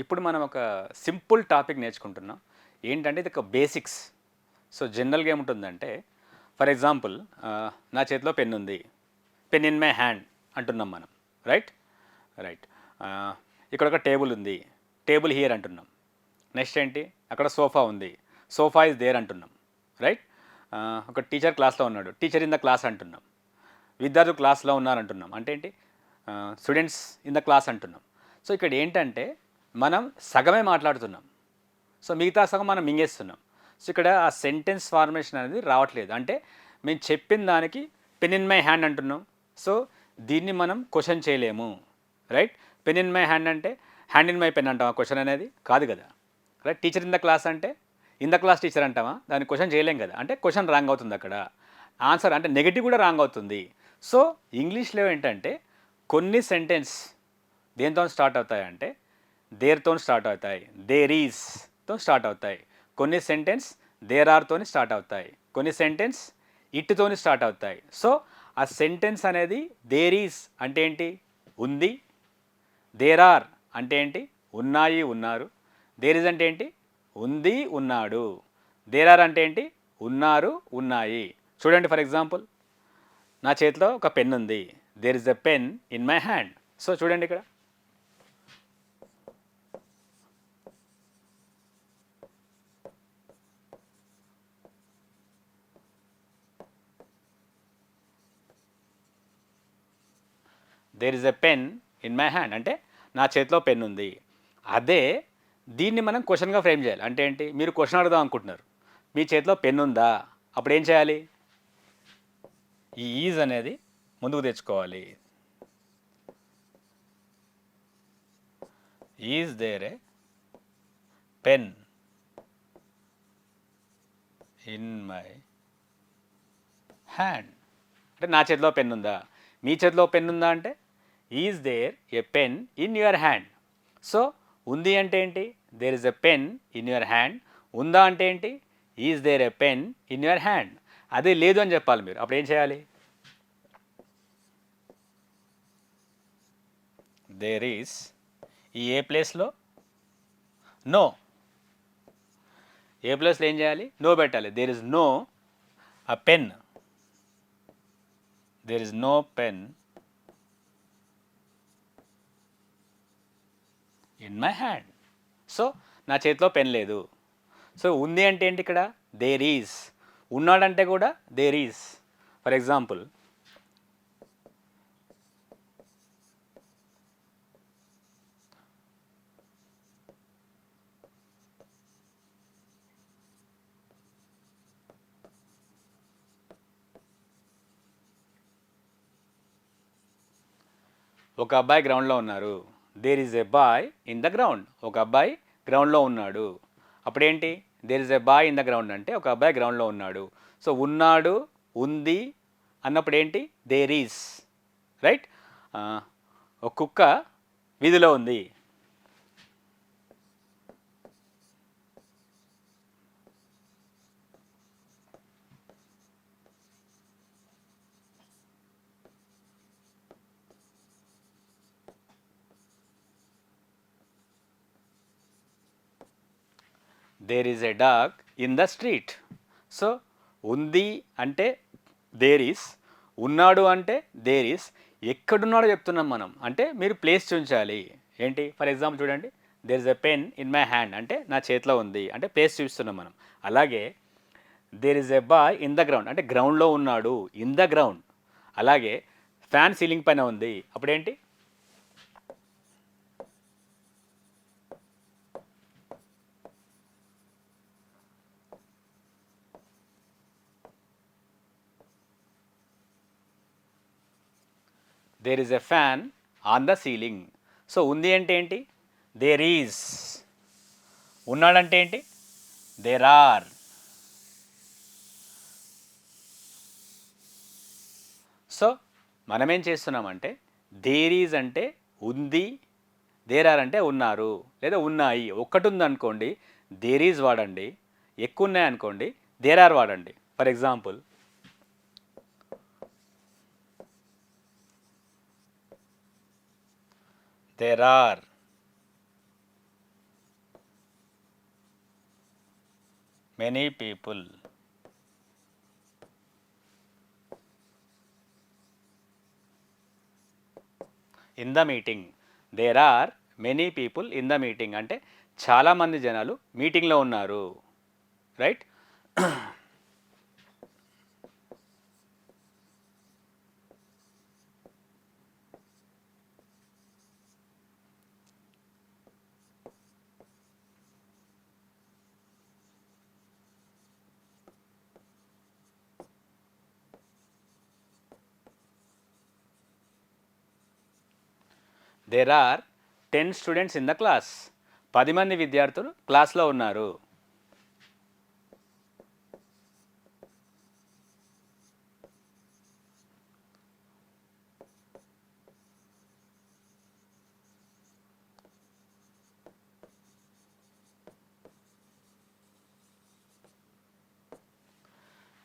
ఇప్పుడు మనం ఒక సింపుల్ టాపిక్ నేర్చుకుంటున్నాం. ఏంటంటే ఇది ఒక బేసిక్స్. సో జనరల్గా ఏముంటుందంటే ఫర్ ఎగ్జాంపుల్ నా చేతిలో పెన్ ఉంది. పెన్ ఇన్ మై హ్యాండ్ అంటున్నాం మనం. రైట్? రైట్. ఇక్కడ ఒక టేబుల్ ఉంది. టేబుల్ హియర్ అంటున్నాం. నెక్స్ట్ ఏంటి? అక్కడ సోఫా ఉంది. సోఫా ఇస్ దేర్ అంటున్నాం. రైట్? ఒక టీచర్ క్లాస్లో ఉన్నాడు. టీచర్ ఇన్ ద క్లాస్ అంటున్నాం. విద్యార్థులు క్లాస్లో ఉన్నారంటున్నాం. అంటే ఏంటి? స్టూడెంట్స్ ఇన్ ద క్లాస్ అంటున్నాం. సో ఇక్కడ ఏంటంటే మనం సగమే మాట్లాడుతున్నాం. సో మిగతా సగం మనం మింగేస్తున్నాం. సో ఇక్కడ ఆ సెంటెన్స్ ఫార్మేషన్ అనేది రావట్లేదు. అంటే మేము చెప్పిన దానికి పెన్ ఇన్ మై హ్యాండ్ అంటున్నాం. సో దీన్ని మనం క్వశ్చన్ చేయలేము. Right? Pen in my hand అంటే హ్యాండ్ ఇన్ మై పెన్ అంటామా క్వశ్చన్ అనేది? కాదు కదా. Right? Teacher in the class అంటే? ఇన్ ద క్లాస్ టీచర్ అంటామా? దాన్ని క్వశ్చన్ చేయలేం కదా. అంటే క్వశ్చన్ రాంగ్ అవుతుంది అక్కడ. ఆన్సర్ అంటే నెగిటివ్ కూడా రాంగ్ అవుతుంది. సో ఇంగ్లీష్లో ఏంటంటే కొన్ని సెంటెన్స్ దేంతో స్టార్ట్ అవుతాయి అంటే దేర్తో స్టార్ట్ అవుతాయి. దేర్ ఈజ్తో స్టార్ట్ అవుతాయి. కొన్ని సెంటెన్స్ దేర్ ఆర్తోని స్టార్ట్ అవుతాయి. కొన్ని సెంటెన్స్ ఇట్తోని స్టార్ట్ అవుతాయి. సో ఆ సెంటెన్స్ అనేది దేర్ ఈజ్ అంటే ఏంటి? ఉంది. దేర్ ఆర్ అంటే ఏంటి? ఉన్నాయి ఉన్నారు. దేర్ ఇస్ అంటే ఏంటి? ఉంది ఉన్నాడు. దేర్ ఆర్ అంటే ఏంటి? ఉన్నారు ఉన్నాయి. చూడండి ఫర్ ఎగ్జాంపుల్. నా చేతిలో ఒక పెన్ ఉంది. There is a pen in my hand. So చూడండి ఇక్కడ. There is a pen in my hand అంటే నా చేతిలో పెన్ ఉంది. అదే దీన్ని మనం క్వశ్చన్గా ఫ్రేమ్ చేయాలి. అంటే ఏంటి? మీరు క్వశ్చన్ అడుగుదాం అనుకుంటున్నారు. మీ చేతిలో పెన్ ఉందా? అప్పుడు ఏం చేయాలి? ఈ ఈజ్ అనేది ముందుకు తెచ్చుకోవాలి. Is there a pen in my hand అంటే నా చేతిలో పెన్ ఉందా? మీ చేతిలో పెన్ ఉందా అంటే is there a pen in your hand so ఉంది అంటే ఏంటి? There is a pen in your hand ఉందా అంటే ఏంటి? Is there a pen in your hand అదే లేదు అని చెప్పాలి మీరు. అప్పుడు ఏం చేయాలి? దేర్ ఈస్ ఈ ఏ ప్లేస్లో? నో ఏ ప్లేస్లో ఏం చేయాలి? నో పెట్టాలి. There is no a pen there is no pen in my hand so నా చేతిలో పెన్ లేదు. సో ఉంది అంటే ఏంటి ఇక్కడ? దేర్ ఈజ్ ఉన్నాడంటే కూడా దేర్ ఈజ్ ఫర్ ఎగ్జాంపుల్ ఒక అబ్బాయి గ్రౌండ్లో ఉన్నారు. There is a boy in the ground ఒక అబ్బాయి గ్రౌండ్లో ఉన్నాడు. అప్పుడేంటి? There is a boy in the ground అంటే ఒక అబ్బాయి గ్రౌండ్లో ఉన్నాడు. సో ఉన్నాడు ఉంది అన్నప్పుడు ఏంటి దేర్ ఈజ్ రైట్ ఒక కుక్క వీధిలో ఉంది. There is a dog in the street so ఉంది అంటే దేర్ ఈస్ ఉన్నాడు అంటే దేర్ ఈస్ ఎక్కడున్నాడో చెప్తున్నాం మనం. అంటే మీరు ప్లేస్ చూపించాలి. ఏంటి? ఫర్ ఎగ్జాంపుల్ చూడండి. There is a pen in my hand అంటే నా చేతిలో ఉంది. అంటే ప్లేస్ చూపిస్తున్నాం మనం. అలాగే there is a boy in the ground అంటే గ్రౌండ్లో ఉన్నాడు. ఇన్ ద గ్రౌండ్ అలాగే ఫ్యాన్ సీలింగ్ పైన ఉంది. అప్పుడేంటి? There is a fan on the ceiling so ఉంది అంటే ఏంటి? దేర్ ఈజ్ ఉన్నాడంటే ఏంటి? దేర్ ఆర్ సో మనమేం చేస్తున్నామంటే దేర్ ఈజ్ అంటే ఉంది దేర్ ఆర్ అంటే ఉన్నారు లేదా ఉన్నాయి. ఒక్కటి ఉందనుకోండి దేర్ ఈజ్ వాడండి ఎక్కువ ఉన్నాయనుకోండి దేర్ ఆర్ వాడండి. For example there are many people. In the meeting there are many people in the meeting అంటే చాలామంది జనాలు మీటింగ్లో ఉన్నారు. Right there are ten students in the class పది మంది విద్యార్థులు క్లాస్లో ఉన్నారు.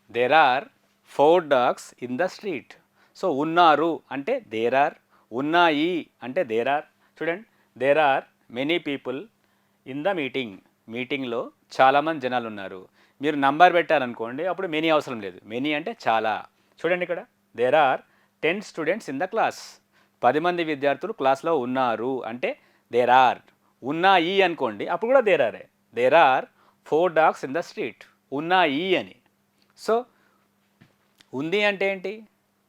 There are four dogs in the street so ఉన్నారు అంటే దేర్ ఆర్ ఉన్నాయి అంటే దేర్ ఆర్ చూడండి there are many people in the meeting మీటింగ్లో చాలామంది జనాలు ఉన్నారు. మీరు నంబర్ పెట్టారనుకోండి అప్పుడు మెనీ అవసరం లేదు. మెనీ అంటే చాలా. చూడండి ఇక్కడ there are ten students in the class పది మంది విద్యార్థులు క్లాస్లో ఉన్నారు. అంటే దేర్ ఆర్ ఉన్నాయి అనుకోండి అప్పుడు కూడా there are there are four dogs in the street ఉన్నాయి అని. సో ఉంది అంటే ఏంటి?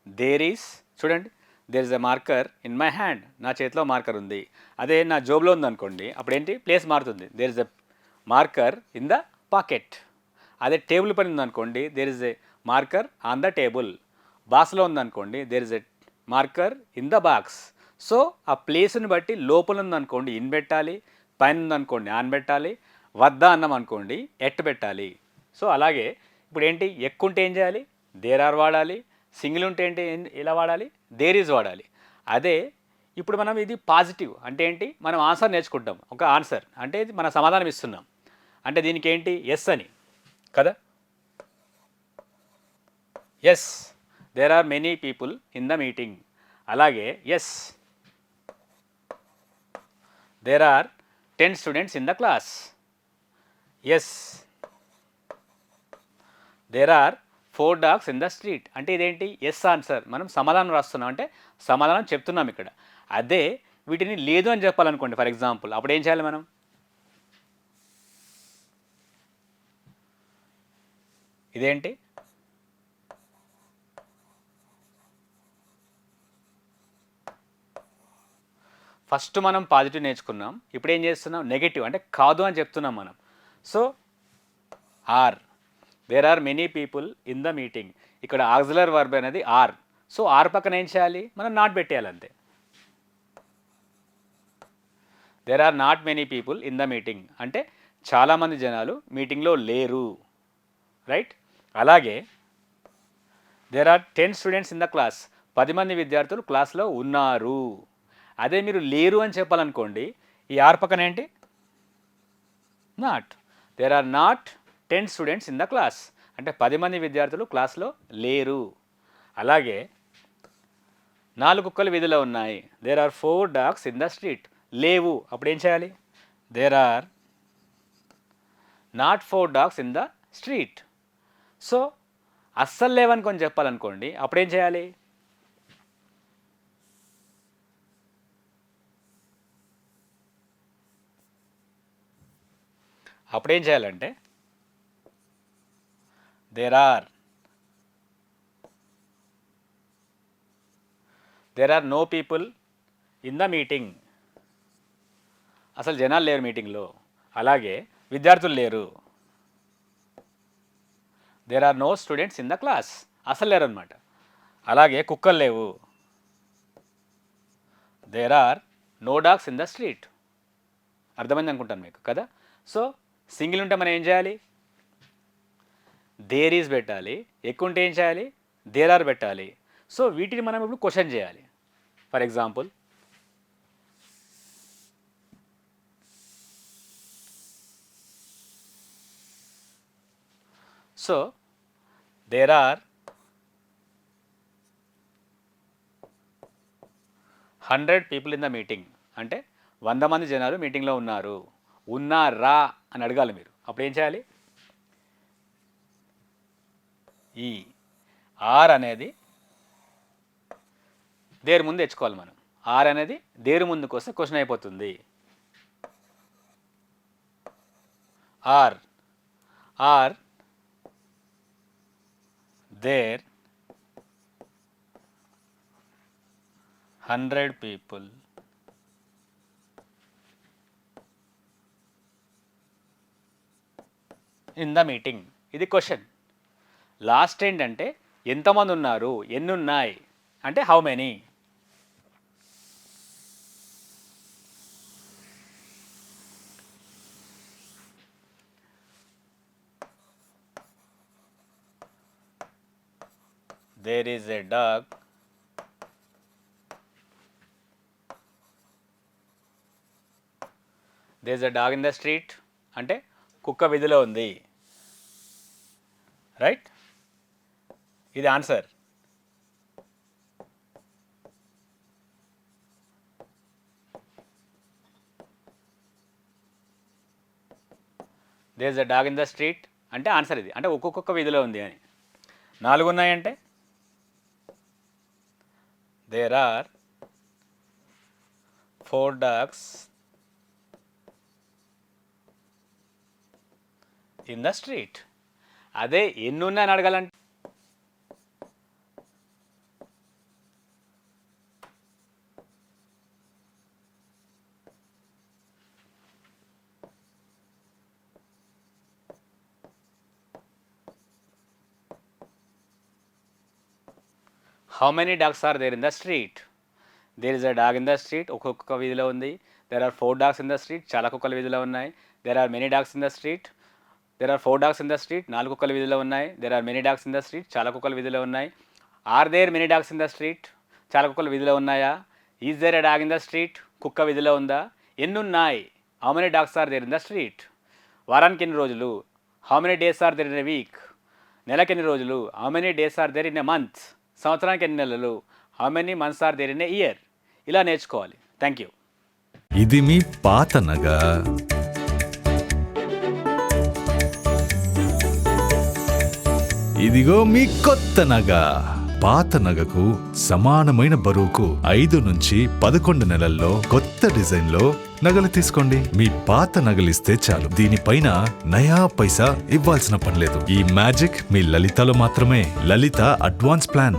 దేర్ ఈస్ చూడండి there is a marker in my hand నా చేతిలో మార్కర్ ఉంది. అదే నా జోబులో ఉందనుకోండి. అప్పుడు ఏంటి ప్లేస్ మారుతుంది. There is a marker in the pocket అదే టేబుల్ పైన ఉందనుకోండి. There is a marker on the table బాక్స్లో ఉందనుకోండి. There is a marker in the box so ఆ ప్లేస్ని బట్టి లోపల ఉందనుకోండి. ఇన్ పెట్టాలి. పైన ఉందనుకోండి. ఆన్ పెట్టాలి. వద్ద అన్నం అనుకోండి. ఎట్ పెట్టాలి. సో అలాగే ఇప్పుడు ఏంటి ఎక్కువ ఉంటే ఏం చేయాలి? దేర్ ఆర్ వాడాలి. సింగిల్ ఉంటే ఏంటి? ఎలా వాడాలి. దేర్ ఈజ్ వాడాలి. అదే ఇప్పుడు మనం ఇది పాజిటివ్ అంటే ఏంటి? మనం ఆన్సర్ నేర్చుకుంటాం. ఒక ఆన్సర్ అంటే ఇది మన సమాధానం ఇస్తున్నాం. అంటే దీనికి ఏంటి? ఎస్ అని. కదా? Yes there are many people in the meeting అలాగే yes there are ten students in the class yes there are four dogs in the street అంటే ఇదేంటి? ఎస్ ఆన్సర్ మనం సమాధానం రాస్తున్నాం. అంటే సమాధానం చెప్తున్నాం ఇక్కడ. అదే వీటిని లేదు అని చెప్పాలనుకోండి ఫర్ ఎగ్జాంపుల్ అప్పుడు ఏం చేయాలి మనం? ఇదేంటి? ఫస్ట్ మనం పాజిటివ్ నేర్చుకున్నాం. ఇప్పుడు ఏం చేస్తున్నాం? నెగిటివ్ అంటే కాదు అని చెప్తున్నాం మనం. So are there are many people in the meeting ఇక్కడ ఆక్సిలర్ వర్బ్ అనేది ఆర్. సో ఆర్ పక్కన ఏం చేయాలి? మనం నాట్ పెట్టేయాలి అంతే there are not many people in the meeting అంటే చాలామంది జనాలు మీటింగ్లో లేరు. రైట్ అలాగే there are ten students in the class పది మంది విద్యార్థులు క్లాస్లో ఉన్నారు. అదే మీరు లేరు అని చెప్పాలనుకోండి ఈ ఆర్ పక్కన ఏంటి? Not there are not ten students in the class. అంటే పది మంది విద్యార్థులు క్లాస్లో లేరు. అలాగే నాలుగు కుక్కలు వీధిలో ఉన్నాయి. There are four dogs in the street లేవు. అప్పుడు ఏం చేయాలి? There are not four dogs in the street so అస్సలు లేవనుకొని చెప్పాలనుకోండి అప్పుడేం చేయాలి? అప్పుడేం చేయాలంటే there are there are no people in the meeting అసలు జనాలు లేరు మీటింగ్లో అలాగే విద్యార్థులు లేరు. There are no students in the class అసలు లేరు అనమాట అలాగే కుక్కలు లేవు. There are no dogs in the street అర్థమైంది అనుకుంటాను మీకు కదా? సో సింగిల్ ఉంటే మనం ఏం చేయాలి? దేర్ ఈజ్ పెట్టాలి ఎక్కువ ఉంటే ఏం చేయాలి? దేర్ ఆర్ పెట్టాలి. సో వీటిని మనం ఇప్పుడు క్వశ్చన్ చేయాలి. For example so there are hundred people in the meeting అంటే వంద మంది జనాలు మీటింగ్లో ఉన్నారు. ఉన్నారా అని అడగాలి మీరు. అప్పుడు ఏం చేయాలి? ఈ ఆర్ అనేది దేరు ముందు తెచ్చుకోవాలి మనం? ఆర్ అనేది దేరు ముందుకు వస్తే క్వశ్చన్ అయిపోతుంది. Are are there hundred people in the meeting. ఇది క్వశ్చన్. లాస్ట్ ఏంటంటే ఎంతమంది ఉన్నారు ఎన్ని ఉన్నాయి అంటే how many there is a dog there is a dog in the street అంటే కుక్క విధిలో ఉంది. రైట్ ఇది answer. There is a dog in the street అంటే ఆన్సర్ ఇది. అంటే ఒక్కొక్క వీధిలో ఉంది అని. నాలుగు ఉన్నాయంటే? There are four dogs in the street అదే ఎన్ని ఉన్నాయని అడగాలంటే? How many dogs are there in the street there is a dog in the street ఒక్కొక్క వీధిలో ఉంది. There are four dogs in the street చాలా కుక్కల వీధిలో ఉన్నాయి. There are many dogs in the street there are four dogs in the street నాలుగు కుక్కల వీధిలో ఉన్నాయి. There are many dogs in the street చాలా కుక్కల వీధిలో ఉన్నాయి. Are there many dogs in the street చాలా కుక్కల వీధిలో ఉన్నాయా? Is there a dog in the street కుక్క వీధిలో ఉందా? ఎన్నున్నాయి? How many dogs are there in the street వారానికి ఎన్ని రోజులు? How many days are there in a week నెలకి ఎన్ని రోజులు? How many days are there in a month సంవత్సరానికి ఎన్ని నెలలు? How many months are there in year ఇలా నేర్చుకోవాలి. థ్యాంక్ యూ ఇది మీ పాత నగ. ఇదిగో మీ కొత్త నగ. పాత నగకు సమానమైన బరువుకు ఐదు నుంచి పదకొండు నెలల్లో కొత్త డిజైన్లో నగలు తీసుకోండి. మీ పాత నగలిస్తే చాలు. దీనిపైన నయా పైసా ఇవ్వాల్సిన పనిలేదు ఈ మ్యాజిక్ మీ లలితలో మాత్రమే. Lalitha advance plan.